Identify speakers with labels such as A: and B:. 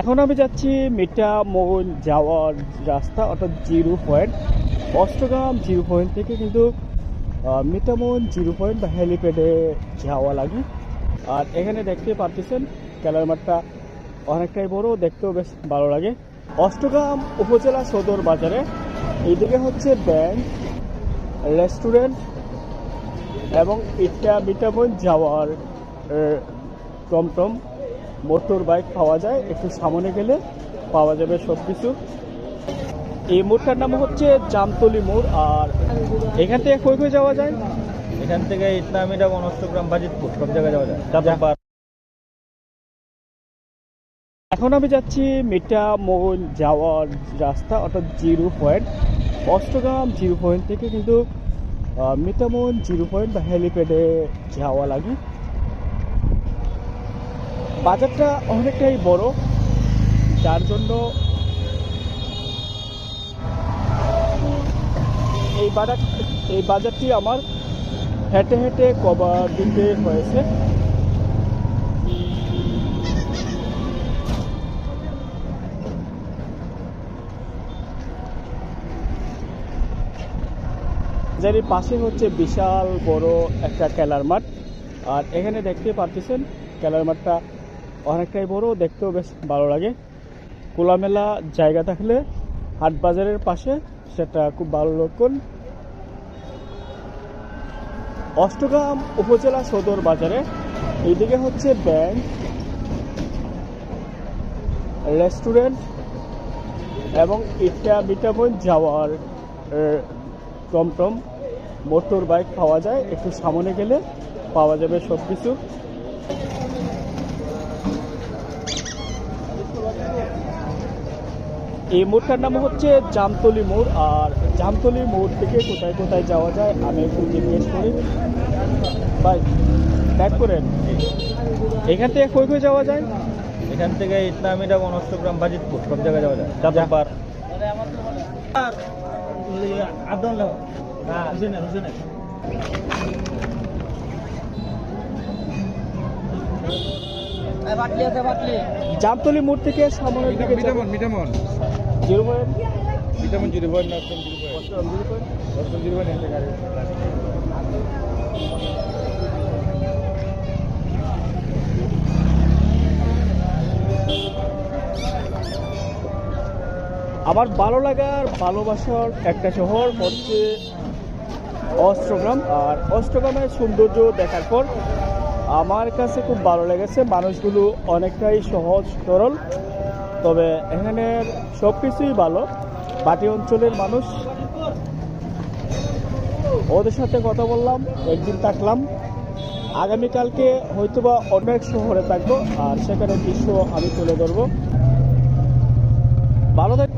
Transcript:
A: এখন আমি যাচ্ছি মিঠামোহন যাওয়ার রাস্তা, অর্থাৎ zero point. Austagram zero point থেকে কিন্তু মিঠামোহন জিরো পয়েন্ট বা হেলিপ্যাডে যাওয়া লাগে। আর এখানে দেখতে পারতেছেন, খেলার মাঠটা অনেকটাই বড়, দেখতেও বেশ ভালো লাগে। অষ্টগ্রাম উপজেলা সদর বাজারে এইদিকে হচ্ছে ব্যাংক, রেস্টুরেন্ট এবং এটা মিঠামোহন যাওয়ার টমটম। মোটর বাইক পাওয়া যায় একটু সামনে গেলে পাওয়া যাবে সব কিছু এই মোড়টার নাম হচ্ছে জামতলি মোড় আর এখান থেকে কই কই যাওয়া যায়?
B: এখান থেকে ইসলামীরা অনষ্টগ্রাম বাজিতপুর সব জায়গায় যাওয়া যায়।
A: এখন আমি যাচ্ছি মিঠামোহন যাওয়ার রাস্তা অর্থাৎ zero point. Austagram zero point থেকে কিন্তু মিঠামোহন জিরো পয়েন্ট বা হেলিপ্যাডে যাওয়া লাগে। বাজারটা অনেকটাই বড়, যার জন্য এই বাজার, এই বাজারটি আমার হেঁটে হেঁটে কভার দিতে হয়েছে। যার পাশে হচ্ছে বিশাল বড় একটা খেলার মাঠ, আর এখানে দেখতে পারতেছেন খেলার মাঠটা অনেকটাই বড়, দেখতেও বেশ ভালো লাগে। খোলামেলা জায়গা থাকলে হাট বাজারের পাশে সেটা খুব ভালো লক্ষণ। অষ্টগ্রাম উপজেলা সদর বাজারে, এইদিকে হচ্ছে ব্যাংক, রেস্টুরেন্ট এবং ইটা বিটামন যাওয়ার টমটম। মোটর বাইক পাওয়া যায়, একটু সামনে গেলে পাওয়া যাবে সব কিছু এই মোড়টার নাম হচ্ছে জামতলি মোড় আর জামতলি মোড় থেকে কোথায় কোথায় যাওয়া যায় আমি একটু জিজ্ঞেস করি। ভাই ব্যাক করেন। এখান থেকে কই কই যাওয়া যায়?
B: এখান থেকে ইসলামীরা অনষ্টগ্রাম বাজিতপুর সব জায়গায় যাওয়া যায়। চাঁদপাড়
A: জামতলি মোড় থেকে সামনের দিকে
B: Mithamain Mithamain
A: zero point
B: Mithamain zero point অষ্টম জিরো পয়েন্ট অষ্টম জিরো পয়েন্ট গাড়ি
A: আমার ভালো লাগার ভালোবাসার একটা শহর হচ্ছে অষ্টগ্রাম আর অষ্টগ্রামের সৌন্দর্য দেখার পর আমার কাছে খুব ভালো লেগেছে। মানুষগুলো অনেকটাই সহজ সরল। তবে এখানের সব কিছুই ভালো। বাটি অঞ্চলের মানুষ। ওদের সাথে কথা বললাম, একদিন থাকলাম। আগামীকালকে হয়তোবা অন্য এক শহরে থাকব, আর সেখানে দৃশ্য আমি তুলে ধরবো। ভালো থাক